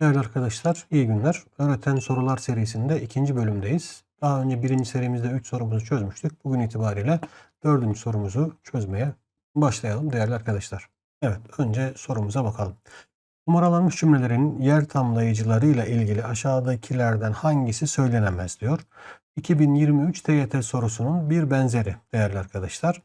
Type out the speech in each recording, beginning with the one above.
Değerli arkadaşlar, iyi günler. Öğreten Sorular serisinde ikinci bölümdeyiz. Daha önce birinci serimizde 3 sorumuzu çözmüştük. Bugün itibariyle dördüncü sorumuzu çözmeye başlayalım değerli arkadaşlar. Evet, önce sorumuza bakalım. Numaralanmış cümlelerin yer tamlayıcılarıyla ilgili aşağıdakilerden hangisi söylenemez diyor. 2023 TYT sorusunun bir benzeri değerli arkadaşlar.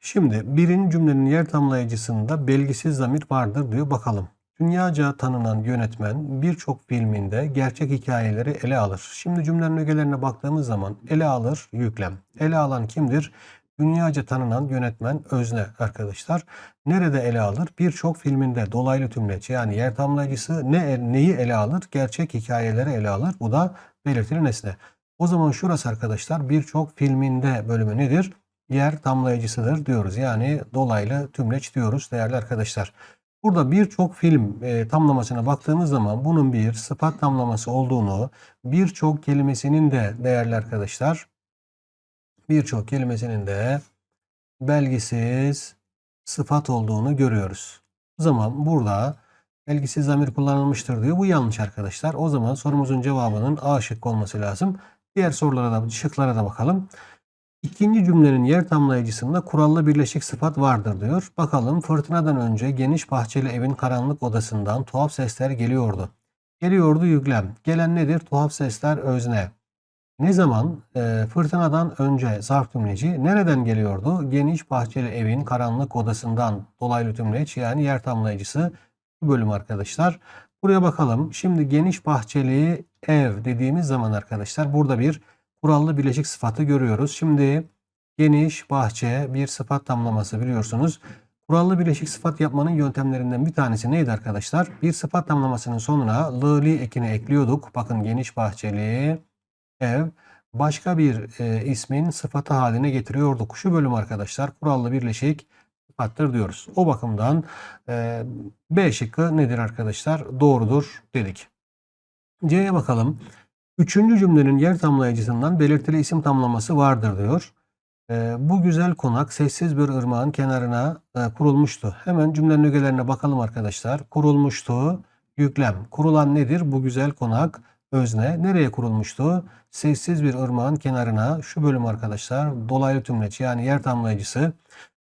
Şimdi birinci cümlenin yer tamlayıcısında belgisiz zamir vardır diyor. Bakalım. Dünyaca tanınan yönetmen birçok filminde gerçek hikayeleri ele alır. Şimdi cümlenin ögelerine baktığımız zaman ele alır yüklem. Ele alan kimdir? Dünyaca tanınan yönetmen özne arkadaşlar. Nerede ele alır? Birçok filminde dolaylı tümleç yani yer tamlayıcısı ne neyi ele alır? Gerçek hikayeleri ele alır. Bu da belirtili nesne. O zaman şurası arkadaşlar birçok filminde bölümü nedir? Yer tamlayıcısıdır diyoruz. Yani dolaylı tümleç diyoruz değerli arkadaşlar. Burada birçok film e, tamlamasına baktığımız zaman bunun bir sıfat tamlaması olduğunu, birçok kelimesinin de değerli arkadaşlar, birçok kelimesinin de belgisiz sıfat olduğunu görüyoruz. O zaman burada belgisiz zamir kullanılmıştır diyor. Bu yanlış arkadaşlar. O zaman sorumuzun cevabının A şıkkı olması lazım. Diğer sorulara da şıklara da bakalım. İkinci cümlenin yer tamlayıcısında kurallı birleşik sıfat vardır diyor. Bakalım fırtınadan önce geniş bahçeli evin karanlık odasından tuhaf sesler geliyordu. Geliyordu yüklem. Gelen nedir? Tuhaf sesler özne. Ne zaman? E, fırtınadan önce zarf tümleci. Nereden geliyordu? Geniş bahçeli evin karanlık odasından dolaylı tümleç yani yer tamlayıcısı bu bölüm arkadaşlar. Buraya bakalım. Şimdi geniş bahçeli ev dediğimiz zaman arkadaşlar burada bir kurallı bileşik sıfatı görüyoruz. Şimdi geniş bahçe bir sıfat tamlaması biliyorsunuz. Kurallı bileşik sıfat yapmanın yöntemlerinden bir tanesi neydi arkadaşlar? Bir sıfat tamlamasının sonuna lı'li ekini ekliyorduk. Bakın geniş bahçeli ev başka bir e, ismin sıfatı haline getiriyorduk. Şu bölüm arkadaşlar kurallı birleşik sıfattır diyoruz. O bakımdan e, B şıkkı nedir arkadaşlar? Doğrudur dedik. C'ye bakalım. Üçüncü cümlenin yer tamlayıcısından belirtili isim tamlaması vardır diyor. E, bu güzel konak sessiz bir ırmağın kenarına e, kurulmuştu. Hemen cümlenin ögelerine bakalım arkadaşlar. Kurulmuştu. Yüklem. Kurulan nedir? Bu güzel konak özne. Nereye kurulmuştu? Sessiz bir ırmağın kenarına. Şu bölüm arkadaşlar dolaylı tümleç yani yer tamlayıcısı.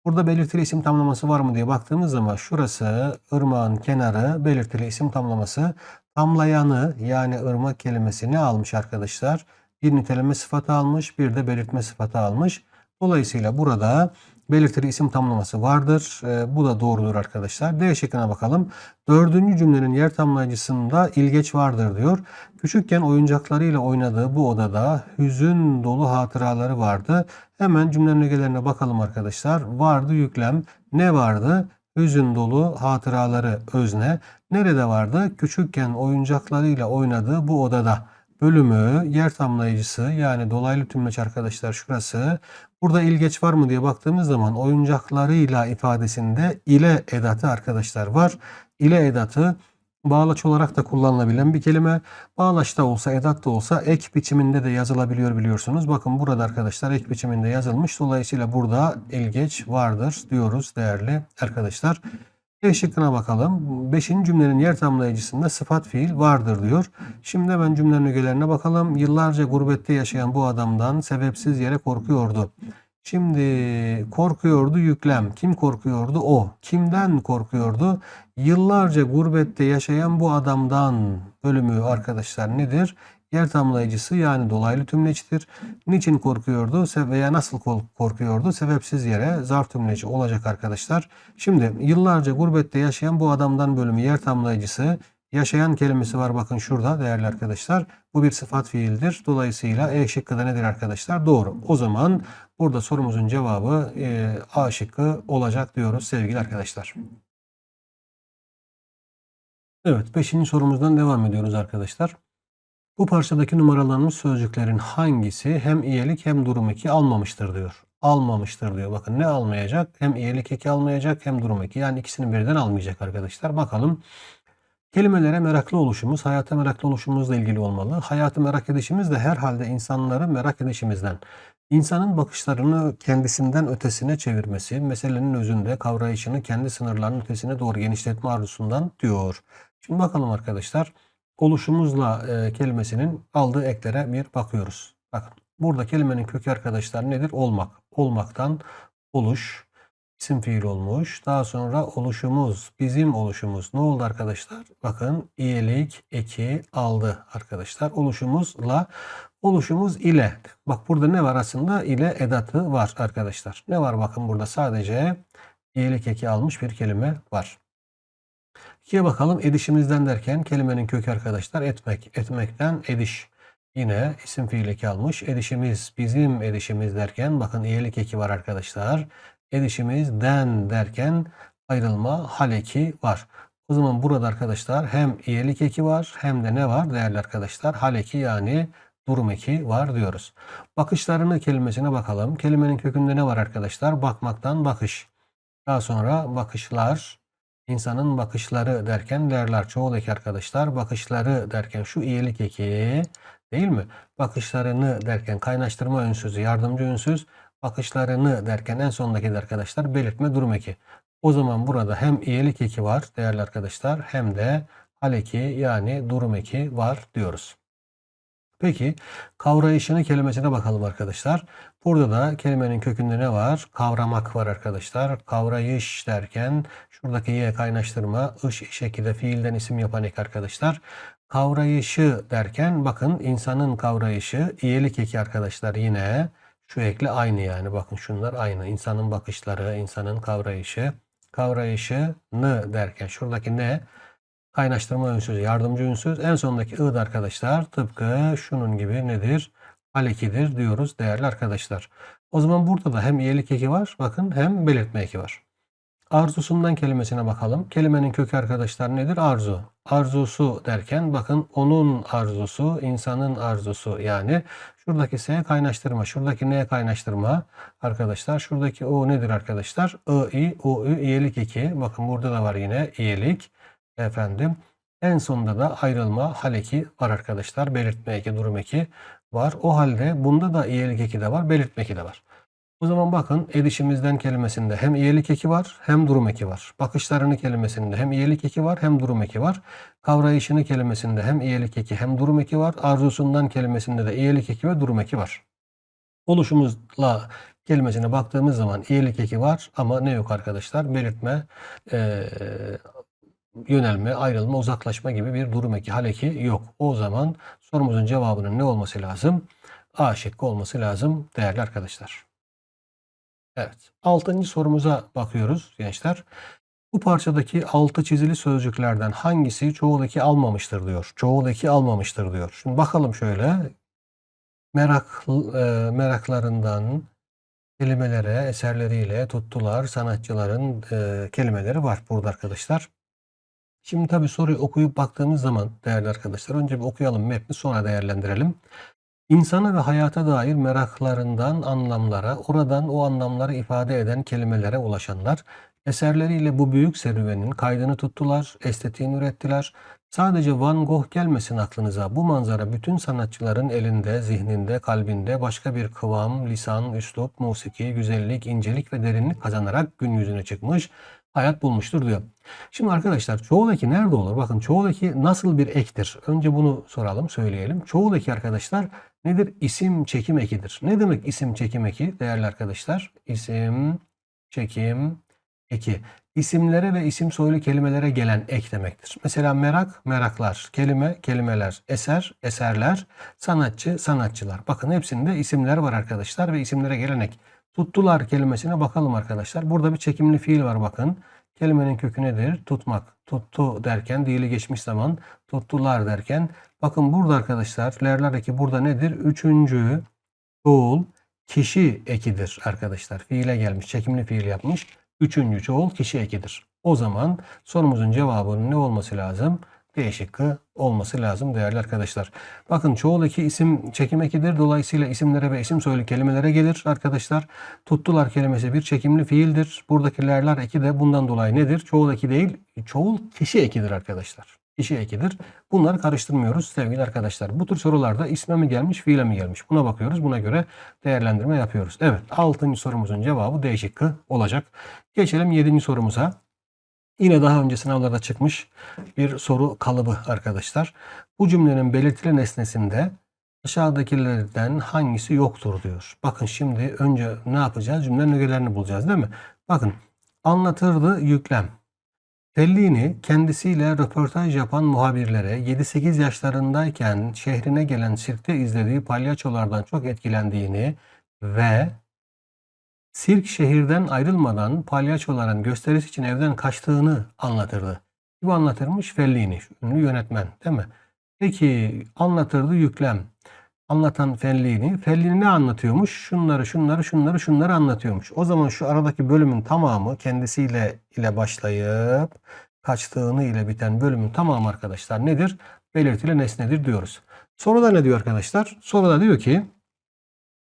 Burada belirtili isim tamlaması var mı diye baktığımız zaman şurası ırmağın kenarı belirtili isim tamlaması. Tamlayanı yani ırmak kelimesini almış arkadaşlar. Bir niteleme sıfatı almış bir de belirtme sıfatı almış. Dolayısıyla burada belirtili isim tamlaması vardır. E, bu da doğrudur arkadaşlar. D şıkkına bakalım. Dördüncü cümlenin yer tamlayıcısında ilgeç vardır diyor. Küçükken oyuncaklarıyla oynadığı bu odada hüzün dolu hatıraları vardı. Hemen cümlenin ögelerine bakalım arkadaşlar. Vardı yüklem. Ne vardı? Hüzün dolu hatıraları özne. Nerede vardı? Küçükken oyuncaklarıyla oynadığı bu odada bölümü yer tamlayıcısı yani dolaylı tümleç arkadaşlar şurası. Burada ilgeç var mı diye baktığımız zaman oyuncaklarıyla ifadesinde ile edatı arkadaşlar var. İle edatı bağlaç olarak da kullanılabilen bir kelime. Bağlaçta olsa edat da olsa ek biçiminde de yazılabiliyor biliyorsunuz. Bakın burada arkadaşlar ek biçiminde yazılmış. Dolayısıyla burada ilgeç vardır diyoruz değerli arkadaşlar. E şıkkına bakalım. Beşinci cümlenin yer tamlayıcısında sıfat fiil vardır diyor. Şimdi hemen cümlenin ögelerine bakalım. Yıllarca gurbette yaşayan bu adamdan sebepsiz yere korkuyordu. Şimdi korkuyordu yüklem. Kim korkuyordu? O. Kimden korkuyordu? Yıllarca gurbette yaşayan bu adamdan bölümü arkadaşlar nedir? Yer tamlayıcısı yani dolaylı tümleçtir. Niçin korkuyordu veya nasıl korkuyordu? Sebepsiz yere zarf tümleci olacak arkadaşlar. Şimdi yıllarca gurbette yaşayan bu adamdan bölümü yer tamlayıcısı. Yaşayan kelimesi var bakın şurada değerli arkadaşlar. Bu bir sıfat fiildir. Dolayısıyla E şıkkı da nedir arkadaşlar? Doğru. O zaman burada sorumuzun cevabı e, A şıkkı olacak diyoruz sevgili arkadaşlar. Evet 5. sorumuzdan devam ediyoruz arkadaşlar. Bu parçadaki numaralanmış sözcüklerin hangisi hem iyilik hem durum eki almamıştır diyor. Almamıştır diyor. Bakın ne almayacak? Hem iyilik eki almayacak hem durum eki. Yani ikisini birden almayacak arkadaşlar. Bakalım. Kelimelere meraklı oluşumuz, hayata meraklı oluşumuzla ilgili olmalı. Hayatı merak edişimiz de herhalde insanları merak edişimizden. İnsanın bakışlarını kendisinden ötesine çevirmesi, meselenin özünde kavrayışını kendi sınırlarının ötesine doğru genişletme arzusundan diyor. Şimdi bakalım arkadaşlar. Oluşumuzla e, kelimesinin aldığı eklere bir bakıyoruz. Bakın burada kelimenin kökü arkadaşlar nedir? Olmak. Olmaktan oluş. İsim fiil olmuş. Daha sonra oluşumuz, bizim oluşumuz ne oldu arkadaşlar? Bakın iyilik eki aldı arkadaşlar. Oluşumuzla oluşumuz ile. Bak burada ne var aslında? ile edatı var arkadaşlar. Ne var bakın burada sadece iyilik eki almış bir kelime var. İkiye bakalım edişimizden derken kelimenin kökü arkadaşlar etmek. Etmekten ediş. Yine isim fiil eki almış. Edişimiz bizim edişimiz derken bakın iyilik eki var arkadaşlar. Edişimizden derken ayrılma hal eki var. O zaman burada arkadaşlar hem iyilik eki var hem de ne var değerli arkadaşlar? Hal eki yani durum eki var diyoruz. Bakışlarını kelimesine bakalım. Kelimenin kökünde ne var arkadaşlar? Bakmaktan bakış. Daha sonra bakışlar, insanın bakışları derken derler çoğul eki arkadaşlar. Bakışları derken şu iyilik eki değil mi? Bakışlarını derken kaynaştırma ünsüzü, yardımcı ünsüz. Bakışlarını derken en sondaki de arkadaşlar belirtme durum eki. O zaman burada hem iyilik eki var değerli arkadaşlar hem de hal eki yani durum eki var diyoruz. Peki kavrayışını kelimesine bakalım arkadaşlar. Burada da kelimenin kökünde ne var? Kavramak var arkadaşlar. Kavrayış derken şuradaki y kaynaştırma ış şekilde fiilden isim yapan ek arkadaşlar. Kavrayışı derken bakın insanın kavrayışı iyilik eki arkadaşlar yine şu ekle aynı yani bakın şunlar aynı. İnsanın bakışları, insanın kavrayışı. Kavrayışını derken şuradaki ne? Kaynaştırma ünsüzü, yardımcı ünsüz. En sondaki ı da arkadaşlar tıpkı şunun gibi nedir? Alekidir diyoruz değerli arkadaşlar. O zaman burada da hem iyilik eki var bakın hem belirtme eki var. Arzusundan kelimesine bakalım. Kelimenin kökü arkadaşlar nedir? Arzu. Arzusu derken bakın onun arzusu, insanın arzusu yani şuradaki S kaynaştırma, şuradaki N kaynaştırma arkadaşlar. Şuradaki O nedir arkadaşlar? I, I, O, Ü, iyilik eki. Bakın burada da var yine iyilik. Efendim en sonunda da ayrılma hal eki var arkadaşlar. Belirtme eki, durum eki var. O halde bunda da iyilik eki de var, belirtme eki de var. O zaman bakın edişimizden kelimesinde hem iyilik eki var hem durum eki var. Bakışlarını kelimesinde hem iyilik eki var hem durum eki var. Kavrayışını kelimesinde hem iyilik eki hem durum eki var. Arzusundan kelimesinde de iyilik eki ve durum eki var. Oluşumuzla kelimesine baktığımız zaman iyilik eki var ama ne yok arkadaşlar? Belirtme, e, yönelme, ayrılma, uzaklaşma gibi bir durum eki, hal eki yok. O zaman sorumuzun cevabının ne olması lazım? A şıkkı olması lazım değerli arkadaşlar. Evet. Altıncı sorumuza bakıyoruz gençler. Bu parçadaki altı çizili sözcüklerden hangisi çoğul eki almamıştır diyor. Çoğul eki almamıştır diyor. Şimdi bakalım şöyle. Merak, e, meraklarından kelimelere, eserleriyle tuttular. Sanatçıların e, kelimeleri var burada arkadaşlar. Şimdi tabii soruyu okuyup baktığımız zaman değerli arkadaşlar önce bir okuyalım metni sonra değerlendirelim. İnsana ve hayata dair meraklarından anlamlara, oradan o anlamları ifade eden kelimelere ulaşanlar, eserleriyle bu büyük serüvenin kaydını tuttular, estetiğini ürettiler. Sadece Van Gogh gelmesin aklınıza. Bu manzara bütün sanatçıların elinde, zihninde, kalbinde başka bir kıvam, lisan, üslup, musiki, güzellik, incelik ve derinlik kazanarak gün yüzüne çıkmış, hayat bulmuştur diyor. Şimdi arkadaşlar çoğul eki nerede olur? Bakın çoğul eki nasıl bir ektir? Önce bunu soralım, söyleyelim. Çoğul eki arkadaşlar nedir? İsim çekim ekidir. Ne demek isim çekim eki değerli arkadaşlar? İsim çekim eki. İsimlere ve isim soylu kelimelere gelen ek demektir. Mesela merak, meraklar, kelime, kelimeler, eser, eserler, sanatçı, sanatçılar. Bakın hepsinde isimler var arkadaşlar ve isimlere gelen ek. Tuttular kelimesine bakalım arkadaşlar. Burada bir çekimli fiil var bakın. Kelimenin kökü nedir? Tutmak. Tuttu derken dili geçmiş zaman tuttular derken bakın burada arkadaşlar lerler burada nedir? Üçüncü çoğul kişi ekidir arkadaşlar. Fiile gelmiş. Çekimli fiil yapmış. Üçüncü çoğul kişi ekidir. O zaman sorumuzun cevabının ne olması lazım? D şıkkı olması lazım değerli arkadaşlar. Bakın çoğul eki isim çekim ekidir. Dolayısıyla isimlere ve isim soylu kelimelere gelir arkadaşlar. Tuttular kelimesi bir çekimli fiildir. Buradaki lerler eki de bundan dolayı nedir? Çoğul eki değil, çoğul kişi ekidir arkadaşlar. Kişi ekidir. Bunları karıştırmıyoruz sevgili arkadaşlar. Bu tür sorularda isme mi gelmiş, fiile mi gelmiş? Buna bakıyoruz. Buna göre değerlendirme yapıyoruz. Evet, 6. sorumuzun cevabı D şıkkı olacak. Geçelim 7. sorumuza. Yine daha önce sınavlarda çıkmış bir soru kalıbı arkadaşlar. Bu cümlenin belirtili nesnesinde aşağıdakilerden hangisi yoktur diyor. Bakın şimdi önce ne yapacağız? Cümlenin ögelerini bulacağız değil mi? Bakın anlatırdı yüklem. Fellini kendisiyle röportaj yapan muhabirlere 7-8 yaşlarındayken şehrine gelen sirkte izlediği palyaçolardan çok etkilendiğini ve sirk şehirden ayrılmadan palyaçoların gösterisi için evden kaçtığını anlatırdı. Kim anlatırmış? Fellini, ünlü yönetmen değil mi? Peki anlatırdı yüklem. Anlatan Fellini. Fellini ne anlatıyormuş? Şunları, şunları, şunları, şunları anlatıyormuş. O zaman şu aradaki bölümün tamamı kendisiyle ile başlayıp kaçtığını ile biten bölümün tamamı arkadaşlar nedir? Belirtili nesnedir diyoruz. Soruda ne diyor arkadaşlar? Soruda diyor ki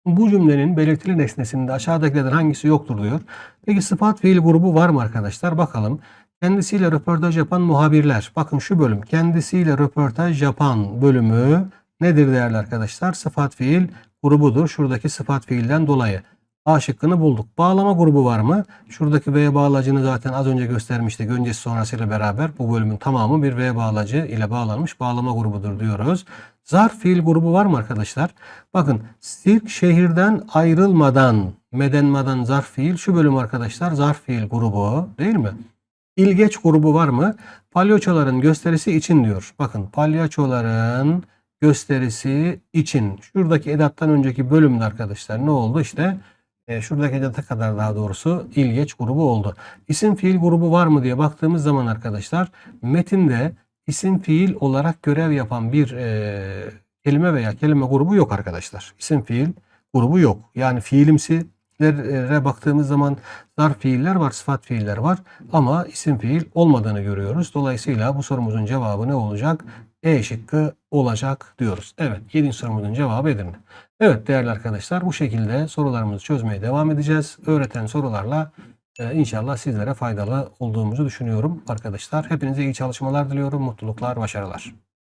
bu cümlenin belirtili nesnesinde aşağıdakilerden hangisi yoktur diyor. Peki sıfat fiil grubu var mı arkadaşlar? Bakalım. Kendisiyle röportaj yapan muhabirler. Bakın şu bölüm. Kendisiyle röportaj yapan bölümü nedir değerli arkadaşlar? Sıfat fiil grubudur. Şuradaki sıfat fiilden dolayı. A şıkkını bulduk. Bağlama grubu var mı? Şuradaki V bağlacını zaten az önce göstermiştik. Öncesi sonrasıyla beraber bu bölümün tamamı bir V bağlacı ile bağlanmış bağlama grubudur diyoruz. Zarf fiil grubu var mı arkadaşlar? Bakın sirk şehirden ayrılmadan medenmadan zarf fiil şu bölüm arkadaşlar zarf fiil grubu değil mi? İlgeç grubu var mı? Palyaçoların gösterisi için diyor. Bakın palyaçoların gösterisi için. Şuradaki edattan önceki bölümde arkadaşlar ne oldu? İşte e, şuradaki edata kadar daha doğrusu ilgeç grubu oldu. İsim fiil grubu var mı diye baktığımız zaman arkadaşlar metinde isim fiil olarak görev yapan bir e, kelime veya kelime grubu yok arkadaşlar. İsim fiil grubu yok. Yani fiilimsilere baktığımız zaman zarf fiiller var, sıfat fiiller var ama isim fiil olmadığını görüyoruz. Dolayısıyla bu sorumuzun cevabı ne olacak? E şıkkı olacak diyoruz. Evet 7. sorumuzun cevabı Edirne. Evet değerli arkadaşlar bu şekilde sorularımızı çözmeye devam edeceğiz. Öğreten sorularla e, inşallah sizlere faydalı olduğumuzu düşünüyorum arkadaşlar. Hepinize iyi çalışmalar diliyorum. Mutluluklar, başarılar.